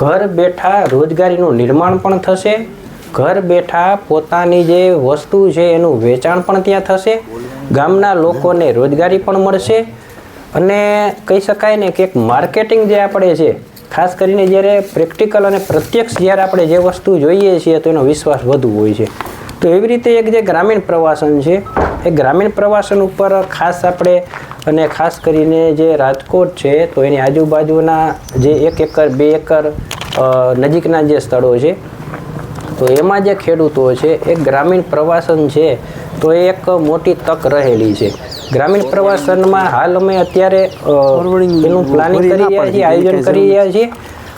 ઘર બેઠા રોજગારીનું નિર્માણ પણ થશે. ઘર બેઠા પોતાની જે વસ્તુ છે એનું વેચાણ પણ ત્યાં થશે. ગામના લોકોને રોજગારી પણ મળશે. અને કહી શકાય ને કે એક માર્કેટિંગ જે આપણે છે, ખાસ કરીને જ્યારે પ્રેક્ટિકલ અને પ્રત્યક્ષ જ્યારે આપણે જે વસ્તુ જોઈએ છીએ તો એનો વિશ્વાસ વધુ હોય છે. તો એવી રીતે એક જે ગ્રામીણ પ્રવાસન છે, એ ગ્રામીણ પ્રવાસન ઉપર ખાસ આપણે અને ખાસ કરીને જે રાજકોટ છે તો એની આજુબાજુના જે એક એકર બે એકર નજીકના જે સ્થળો છે તો એમાં જે ખેડૂતો છે એ ગ્રામીણ પ્રવાસન છે તો એ એક મોટી તક રહેલી છે. ગ્રામીણ પ્રવાસનમાં હાલ અમે અત્યારે એનું પ્લાનિંગ કરી રહ્યા છીએ આયોજન કરી રહ્યા છીએ.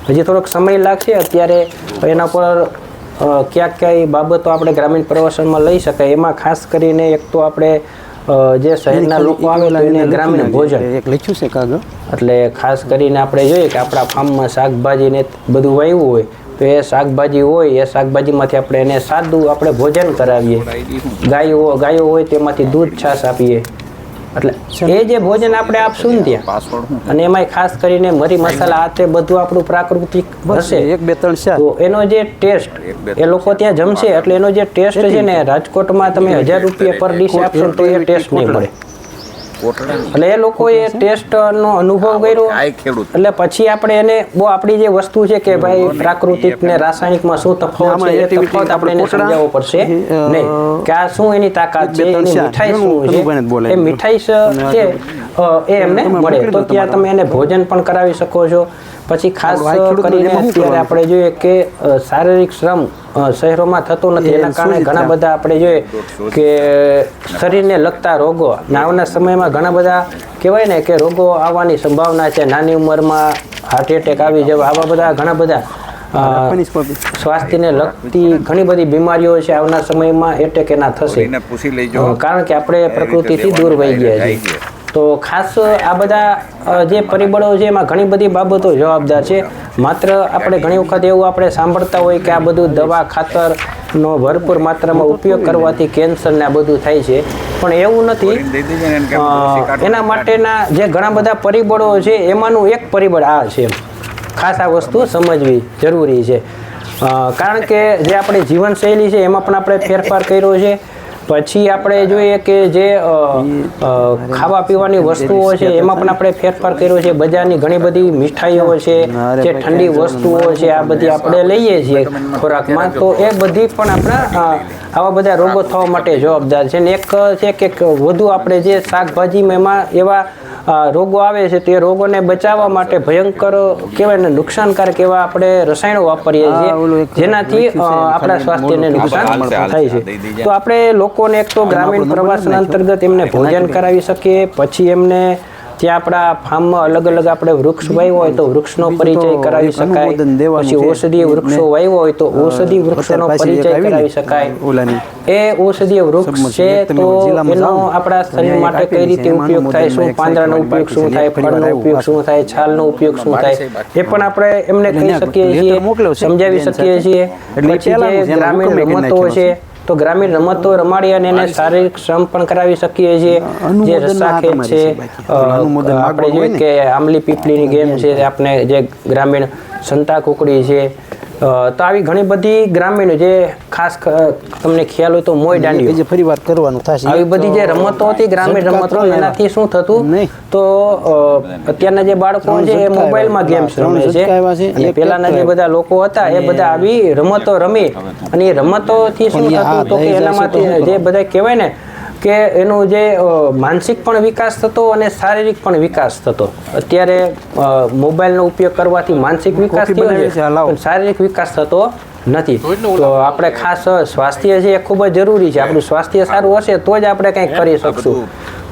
હજી થોડોક સમય લાગશે અત્યારે એના પર ક્યાંક ક્યાંય બાબતો આપણે ગ્રામીણ પ્રવાસનમાં લઈ શકાય. એમાં ખાસ કરીને એક તો આપણે જે શહેરના લોકો આવેલા એને ગ્રામીણ ભોજન. એક લખ્યું છે કાગળ એટલે ખાસ કરીને આપણે જોઈએ કે આપણા ફાર્મમાં શાકભાજી ને બધું વાવ્યું હોય તો એ શાકભાજી હોય એ શાકભાજીમાંથી આપણે એને સાદું આપણે ભોજન કરાવીએ. ગાયો ગાયો હોય તેમાંથી દૂધ છાશ આપીએ. એટલે એ જે ભોજન આપણે આપશું ને ત્યાં અને એમાંય ખાસ કરીને મરી મસાલા આ તે બધું આપણું પ્રાકૃતિક હશે. એક બે ત્રણ ચાર તો એનો જે ટેસ્ટ એ લોકો ત્યાં જમશે એટલે એનો જે ટેસ્ટ છે ને રાજકોટમાં તમે હજાર રૂપિયા પર ડીશ આપશો તો એ ટેસ્ટ નહીં મળે. એટલે એ લોકોએ ટેસ્ટનો અનુભવ કર્યો એટલે પછી આપણે એને બહુ આપણી જે વસ્તુ છે કે ભાઈ પ્રાકૃતિક ને રાસાયણિકમાં શું તફાવત છે એ તફાવત આપણે એને સમજાવવો પડશે. નહીં કે આ શું એની તાકાત છે એની મીઠાઈ શું છે? એ મીઠાઈ છે એ એમને મળે. તો ત્યાં તમે એને ભોજન પણ કરાવી શકો છો. પછી ખાસ કરીને અત્યારે આપણે જોઈએ કે શારીરિક શ્રમ શહેરોમાં થતો નથી. એના કારણે ઘણા બધા આપણે જોઈએ કે શરીરને લગતા રોગો ને આવનાર સમયમાં ઘણા બધા કહેવાય ને કે રોગો આવવાની સંભાવના છે. નાની ઉંમરમાં હાર્ટ એટેક આવી જવા આવા બધા ઘણા બધા સ્વાસ્થ્યને લગતી ઘણી બધી બીમારીઓ છે આવના સમયમાં. એટેક એના થશે. કારણ કે આપણે પ્રકૃતિથી દૂર વહી ગયા છીએ. તો ખાસ આ બધા જે પરિબળો છે એમાં ઘણી બધી બાબતો જવાબદાર છે. માત્ર આપણે ઘણી વખત એવું આપણે સાંભળતા હોય કે આ બધું દવા ખાતરનો ભરપૂર માત્રામાં ઉપયોગ કરવાથી કેન્સર ને આ બધું થાય છે. પણ એવું નથી. એના માટેના જે ઘણા બધા પરિબળો છે એમાંનું એક પરિબળ આ છે. ખાસ આ વસ્તુ સમજવી જરૂરી છે. કારણ કે જે આપણી જીવનશૈલી છે એમાં પણ આપણે ફેરફાર કર્યો છે. પછી આપણે જોઈએ કે જે ખાવા પીવાની વસ્તુઓ છે એમાં પણ આપણે ફેરફાર કર્યો છે. બજારની ઘણી બધી મીઠાઈઓ છે જે ઠંડી વસ્તુઓ છે આ બધી આપણે લઈએ છીએ ખોરાકમાં. તો એ બધી પણ આપણા આવા બધા રોગો થવા માટે જવાબદાર છે. ને એક છે કે વધુ આપણે જે શાકભાજીમાં એમાં એવા રોગો આવે છે તે રોગોને બચાવવા માટે ભયંકર કહેવાય ને નુકસાનકારક એવા આપણે રસાયણો વાપરીએ છીએ જેનાથી આપણા સ્વાસ્થ્યને નુકસાન થાય છે. તો આપણે લોકોને એક તો ગ્રામીણ પ્રવાસન અંતર્ગત એમને ભોજન કરાવી શકીએ. પછી એમને ત્યાં આપણા ફાર્મમાં અલગ અલગ આપણે વૃક્ષ વાવ્યો હોય તો વૃક્ષનો પરિચય કરાવી શકાય. પછી ઔષધીય વૃક્ષો વાવ્યો હોય તો ઔષધી વૃક્ષોનો પરિચય કરાવી શકાય. એ ઔષધીય વૃક્ષ છે તો એનો આપણા શરીર માટે કઈ રીતે ઉપયોગ થાય શું પાંદડાનો ઉપયોગ શું થાય ફળનો ઉપયોગ શું થાય છાલનો ઉપયોગ શું થાય. એ પણ આપણે એમને કહી શકીએ છીએ સમજાવી શકીએ છીએ. પછી જે ગ્રામીણ રમતો છે. તો ગ્રામીણ રમતો રમાડી અને એને શારીરિક શ્રમ પણ કરાવી શકીએ છીએ. જે અનુમોદનમાં છે આપણે જોઈએ કે આંબલી પીપળીની ગેમ છે આપણે જે ગ્રામીણ સંતા કુકડી છે તો આવી ઘણી બધી ગ્રામીણ જે ખાસ તમને ખ્યાલ હોય તો મોય દાંડી જે ફરી વાત કરવાનું થશે. આવી બધી જે રમતો હતી ગ્રામીણ રમતો એનાથી શું થતું? તો અત્યારના જે બાળકો છે એ મોબાઈલમાં ગેમ્સ રમે છે અને પહેલાના પેલાના જે બધા લોકો હતા એ બધા આવી રમતો રમી. અને એ રમતોથી શું થતું તો કે એનામાંથી જે બધા કહેવાય ને કે એનો જે માનસિક પણ વિકાસ થતો અને શારીરિક પણ વિકાસ થતો. અત્યારે મોબાઈલનો ઉપયોગ કરવાથી માનસિક વિકાસ થયો છે શારીરિક વિકાસ થતો નથી. તો આપણે ખાસ સ્વાસ્થ્ય છે એ ખૂબ જ જરૂરી છે. આપણું સ્વાસ્થ્ય સારું હશે તો જ આપણે કંઈક કરી શકશું.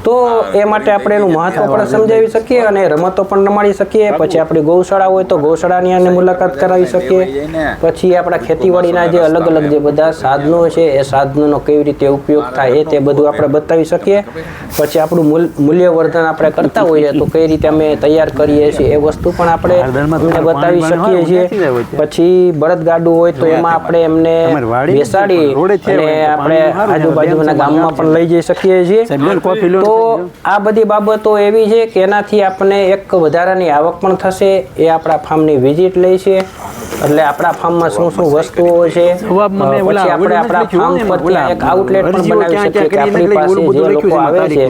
તો એ માટે આપણે એનું મહત્વ પણ સમજાવી શકીએ અને રમતો પણ રમાડી શકીએ પછી આપણી ગૌશાળા હોય તો ગૌશાળાની અને મુલાકાત કરાવી શકીએ પછી આપણા ખેતીવાડીના જે અલગ અલગ જે બધા સાધનો છે, એ સાધનોનો કેવી રીતે ઉપયોગ થાય એ તે બધું આપણે બતાવી શકીએ પછી આપણું મૂલ- મૂલ્યવર્ધન આપણે કરતા હોઈએ તો કઈ રીતે અમે તૈયાર કરીએ છીએ એ વસ્તુ પણ આપણે બતાવી શકીએ છીએ? પછી બળદગાડું હોય તો એમાં આપણે એમને બેસાડી અને આપણે આજુબાજુના ગામમાં પણ લઈ જઈ શકીએ છીએ. તો આ બધી બાબતો એવી છે કે એનાથી આપણને એક વધારાની આવક પણ થશે. એ આપણા ફાર્મની વિઝિટ લે છે. એટલે આપણા ફાર્મમાં શું શું વસ્તુઓ છે. પછી આપણે આપણા ફાર્મ પર એક આઉટલેટ પણ બનાવી શકીએ કે આપણી પાસે જે લોકો આવે છે.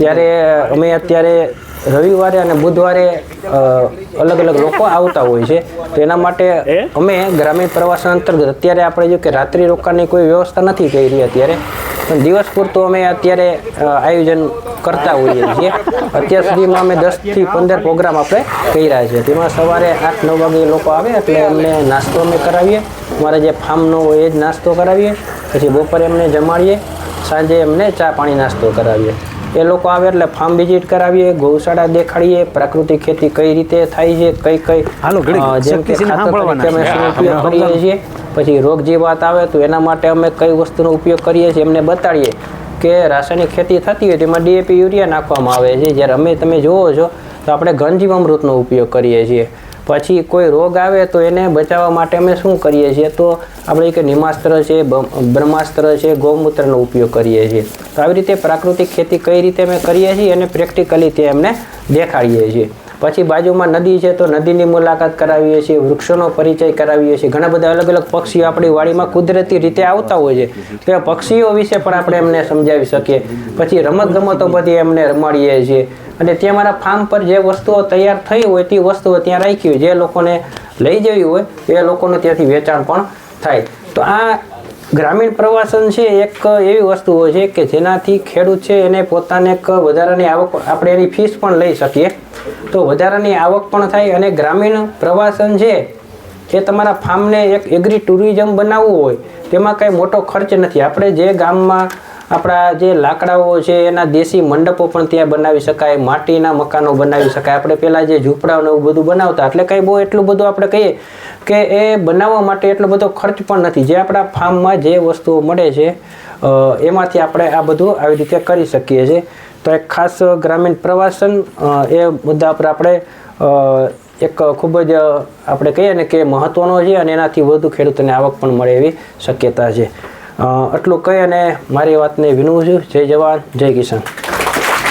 ત્યારે અમે અત્યારે રવિવારે અને બુધવારે અલગ અલગ લોકો આવતા હોય છે. તો એના માટે અમે ગ્રામીણ પ્રવાસન અંતર્ગત અત્યારે આપણે જો કે રાત્રિ રોકાણની કોઈ વ્યવસ્થા નથી કરી અત્યારે. દિવસ પૂરતું અમે અત્યારે આયોજન કરતા હોઈએ છીએ. અત્યાર સુધીમાં અમે દસથી પંદર પ્રોગ્રામ આપણે કર્યા છે. તેમાં સવારે આઠ નવ વાગે લોકો આવે એટલે અમને નાસ્તો અમે કરાવીએ. અમારે જે ફાર્મનો હોય એ જ નાસ્તો કરાવીએ. પછી બપોરે એમને જમાડીએ. સાંજે એમને ચા પાણી નાસ્તો કરાવીએ. એ લોકો આવે એટલે ફાર્મ વિઝિટ કરાવીએ ગૌશાળા દેખાડીએ પ્રાકૃતિક ખેતી કઈ રીતે થાય છે કઈ કઈ જેમ કે ખાતર કરીએ છીએ. પછી રોગ જીવાત આવે તો એના માટે અમે કઈ વસ્તુનો ઉપયોગ કરીએ છીએ એમને બતાડીએ કે રાસાયણિક ખેતી થતી હોય તેમાં ડીએપી, યુરિયા નાખવામાં આવે છે. જ્યારે અમે તમે જુઓ છો, તો આપણે ઘનજીવામૃતનો ઉપયોગ કરીએ છીએ. પછી કોઈ રોગ આવે તો એને બચાવવા માટે અમે શું કરીએ છીએ? તો આપણે કે નિમાસ્ત્ર છે બ્રહ્માસ્ત્ર છે, ગૌમૂત્રનો ઉપયોગ કરીએ છીએ. તો આવી રીતે પ્રાકૃતિક ખેતી કઈ રીતે અમે કરીએ છીએ અને પ્રેક્ટિકલી તે એમને દેખાડીએ છીએ. પછી બાજુમાં નદી છે તો નદીની મુલાકાત કરાવીએ છીએ, વૃક્ષોનો પરિચય કરાવીએ છીએ. ઘણા બધા અલગ અલગ પક્ષીઓ આપણી વાડીમાં કુદરતી રીતે આવતા હોય છે. તે પક્ષીઓ વિશે પણ આપણે એમને સમજાવી શકીએ. પછી રમત ગમતો બધી એમને રમાડીએ છીએ. અને તે મારા ફાર્મ પર જે વસ્તુઓ તૈયાર થઈ હોય તે વસ્તુઓ ત્યાં રાખી હોય. જે લોકોને લઈ જવી હોય, એ લોકોને ત્યાંથી વેચાણ પણ થાય. તો આ ગ્રામીણ પ્રવાસન છે એક એવી વસ્તુઓ છે કે જેનાથી ખેડૂત છે એને પોતાને એક વધારાની આવક આપણે એની ફીસ પણ લઈ શકીએ. તો વધારાની આવક પણ થાય અને ગ્રામીણ પ્રવાસન છે એ તમારા ફાર્મને એક એગ્રી ટુરિઝમ બનાવવું હોય, તેમાં કાંઈ મોટો ખર્ચ નથી. આપણે જે ગામમાં આપણા જે લાકડાઓ છે, એના દેશી મંડપો પણ ત્યાં બનાવી શકાય, માટીના મકાનો બનાવી શકાય. આપણે પહેલાં જે ઝૂંપડાઓને એવું બધું બનાવતા, એટલે કંઈ બહુ એટલું બધું આપણે કહીએ કે એ બનાવવા માટે એટલો બધો ખર્ચ પણ નથી. જે આપણા ફાર્મમાં જે વસ્તુઓ મળે છે એમાંથી આપણે આ બધું આવી રીતે કરી શકીએ છીએ. તો એક ખાસ ગ્રામીણ પ્રવાસન એ મુદ્દા પર આપણે એક ખૂબ જ, આપણે કહીએ ને કે મહત્ત્વનો છે અને એનાથી વધુ ખેડૂતોને આવક પણ મળે એવી શક્યતા છે. આટલું કહી અને મારી વાતને વિનવું છું. જય જવાન જય કિસાન.